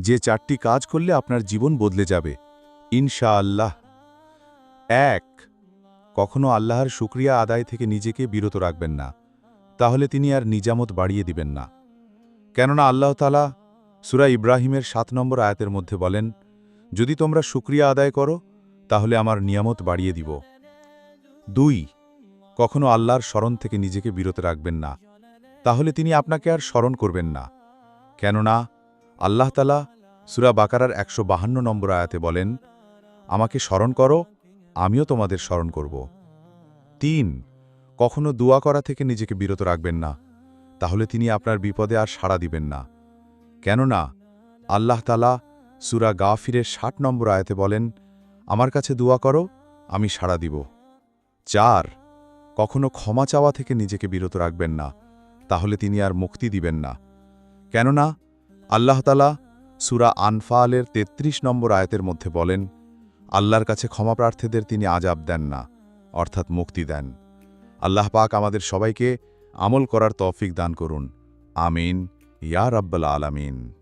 যে চারটি কাজ করলে আপনার জীবন বদলে যাবে। ইনশা আল্লাহ এক, কখনো আল্লাহর শুক্রিয়া আদায় থেকে নিজেকে বিরত রাখবেন না। তাহলে তিনি আর নিজামত বাড়িয়ে দিবেন না। কেননা আল্লাহ তালা সুরা ইব্রাহিমের সাত নম্বর আয়াতের মধ্যে বলেন, যদি তোমরা শুক্রিয়া আদায় করো, তাহলে আমার নিয়ামত বাড়িয়ে দিব। দুই, কখনো আল্লাহর স্মরণ থেকে নিজেকে বিরত রাখবেন না। তাহলে তিনি আপনাকে আর স্মরণ করবেন না। কেননা আল্লাহ তালা সুরা বাকারার একশো বাহান্ন নম্বর আয়াতে বলেন, আমাকে স্মরণ করো, আমিও তোমাদের স্মরণ করব। তিন, কখনো দোয়া করা থেকে নিজেকে বিরত রাখবেন না, তাহলে তিনি আপনার বিপদে আর সাড়া দিবেন না। কেননা, আল্লাহ তালা সুরা গাফিরের ষাট নম্বর আয়াতে বলেন, আমার কাছে দোয়া করো, আমি সাড়া দিব। চার, কখনো ক্ষমা চাওয়া থেকে নিজেকে বিরত রাখবেন না, তাহলে তিনি আর মুক্তি দিবেন না। কেননা আল্লাহ তালা সুরা আনফালের ৩৩ নম্বর আয়তের মধ্যে বলেন, আল্লাহর কাছে ক্ষমা প্রার্থীদের তিনি আজাব দেন না, অর্থাৎ মুক্তি দেন। আল্লাহ পাক আমাদের সবাইকে আমল করার তৌফিক দান করুন। আমিন। ইয়া রাব্বাল আলামিন।